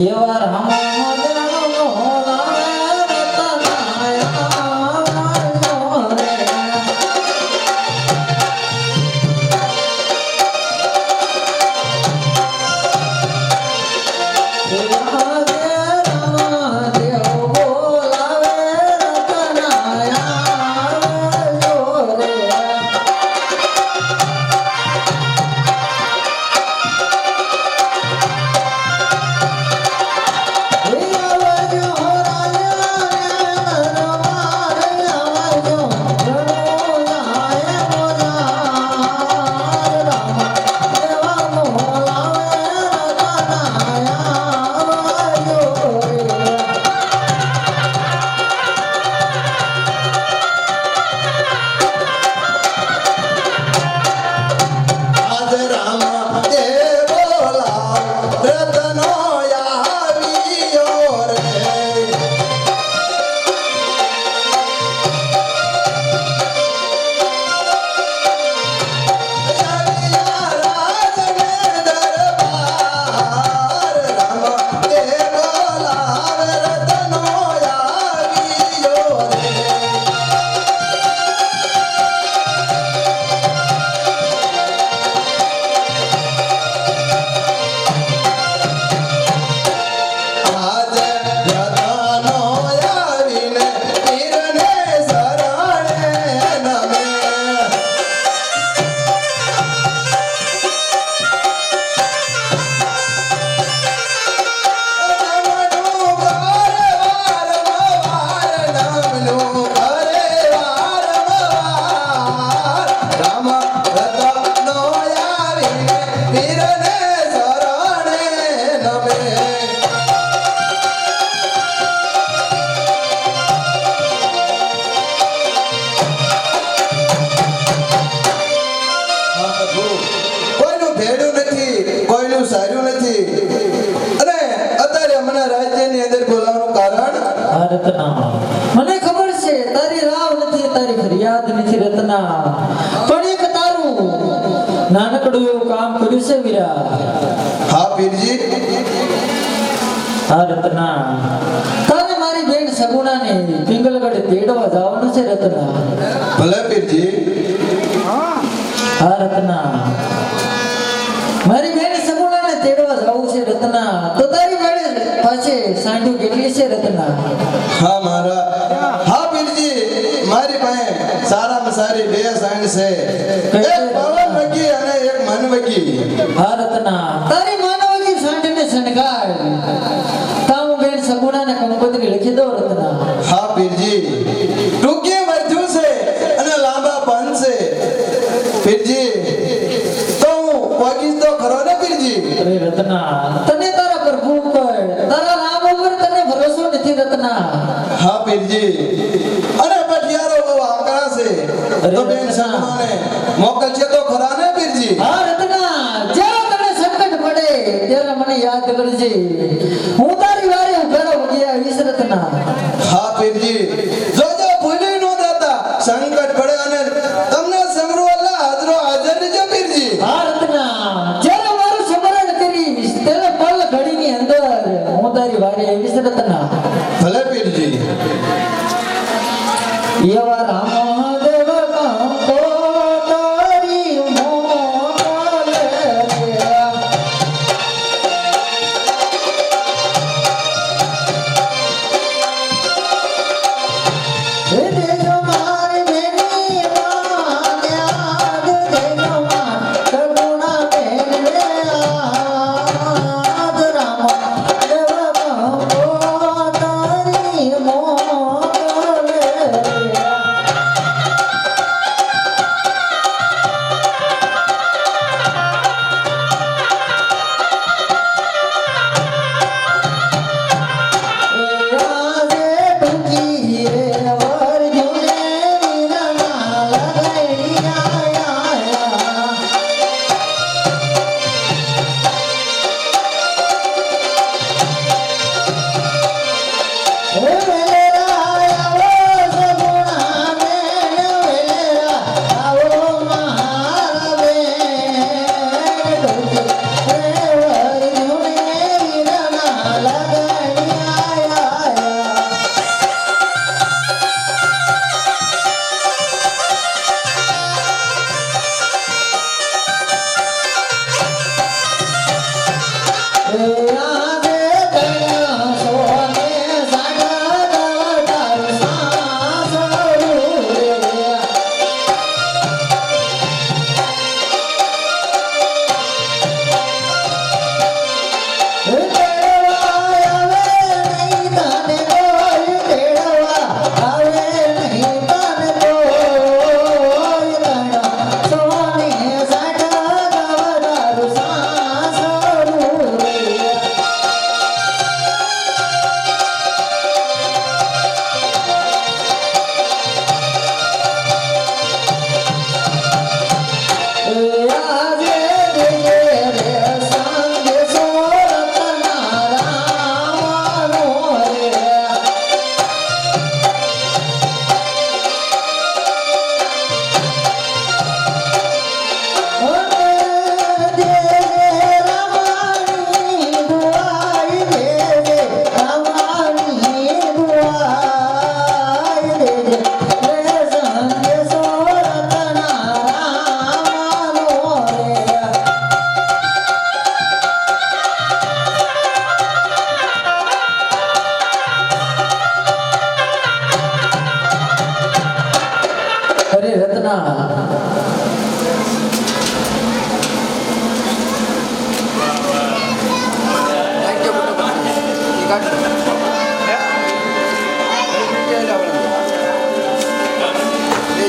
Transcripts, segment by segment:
એવા રામોદરનો કોઈનું સારું નથી. અને અત્યારે મને રાજ્યની અંદર બોલાવવાનું કારણ? રત્ના મને ખબર છે તારી રાવ નથી તારી ફરિયાદ નથી રત્ના પણ એક તારું. નાનકડું એવું કામ કર્યું છે વીરા હા પીરજી. હા રત્ના તારે મારી બેન સગુણાને પિંગલગઢ તેડવા જવાનું છે રત્ના ભલે પીરજી. હા રત્ના મારી બેન આવું છે રત્ના. તો તારી બેન પાસે સાંઢું કેટલી છે રત્ના? હા મારા હા પીરજી. મારી પાસે સારામાં સારી બે સાઈન છે. એક પવન વકી અને એક મન વકી હા રત્ના. તારી માનવજી સાંઢને શણગાર. તારું બેન સગુણાને કંકોત્રી લખી દો રત્ના. હા પીરજી ટૂંકી વધ્યું છે અને લાંબા પન છે પીરજી તો હું પગીશ તો ખરો ને પીરજી અરે રત્ના તને તારા પ્રભુ ઉપર તારા રામ ઉપર તને ભરોસો નથી રત્ના હા પીરજી અને પટિયારો બહુ આકરા છે તો બેન સન્માને મોકલશે તો ખરા ને પીરજી હા રત્ના જ્યારે તને સંકટ પડે ત્યારે મને યાદ કરજે હું તારી વારે ઉભેલો ગયા વીસ રત્ના હા પીરજી હું તારી વારે આવીશ રત્ના ભલે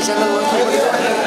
下来，我们